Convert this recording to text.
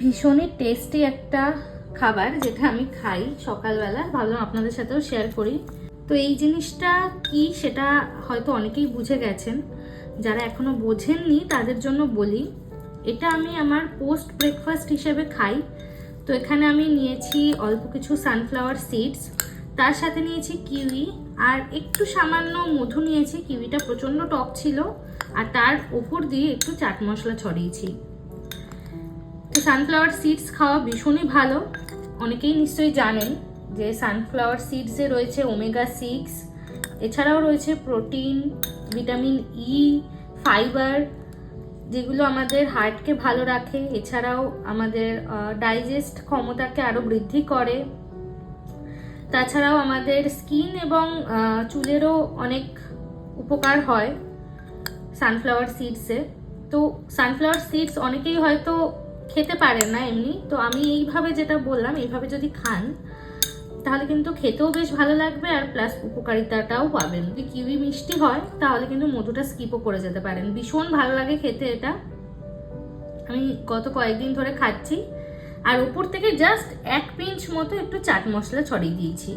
ভীষণই টেস্টি একটা খাবার যেটা আমি খাই সকালবেলা। ভাবলাম আপনাদের সাথেও শেয়ার করি। তো এই জিনিসটা কি সেটা হয়তো অনেকেই বুঝে গেছেন। যারা এখনও বোঝেননি, তাদের জন্য বলি। এটা আমি আমার পোস্ট ব্রেকফাস্ট হিসেবে খাই। তো এখানে আমি নিয়েছি অল্প কিছু সানফ্লাওয়ার সিডস তার সাথে নিয়েছি কিউই আর একটু সামান্য মধু নিয়েছি। কিউইটা প্রচণ্ড টক ছিল, আর তার ওপর দিয়ে একটু চাট মশলা ছড়িয়েছি। তো সানফ্লাওয়ার সিডস খাওয়া ভীষণই ভালো। অনেকেই নিশ্চয়ই জানেন যে সানফ্লাওয়ার সিডসে রয়েছে ওমেগা সিক্স এছাড়াও রয়েছে প্রোটিন ভিটামিন ই ফাইবার যেগুলো আমাদের হার্টকে ভালো রাখে। এছাড়াও আমাদের ডাইজেস্ট ক্ষমতাকে আরও বৃদ্ধি করে। তাছাড়াও আমাদের স্কিন এবং চুলেরও অনেক উপকার হয় সানফ্লাওয়ার সিডসে তো সানফ্লাওয়ার সিডস অনেকেই হয়তো খেতে পারেন না এমনি। তো আমি এইভাবে যেটা বললাম, এইভাবে যদি খান, তাহলে কিন্তু খেতেও বেশ ভালো লাগবে আর প্লাস উপকারিতাটাও পাবেন। যদি কিউই মিষ্টি হয়, তাহলে কিন্তু মধুটা স্কিপও করে যেতে পারেন। ভীষণ ভালো লাগে খেতে এটা। আমি গত কয়েকদিন ধরে খাচ্ছি। আর উপর থেকে জাস্ট এক পিঞ্চ মতো একটু চাট মশলা ছড়িয়ে দিয়েছি।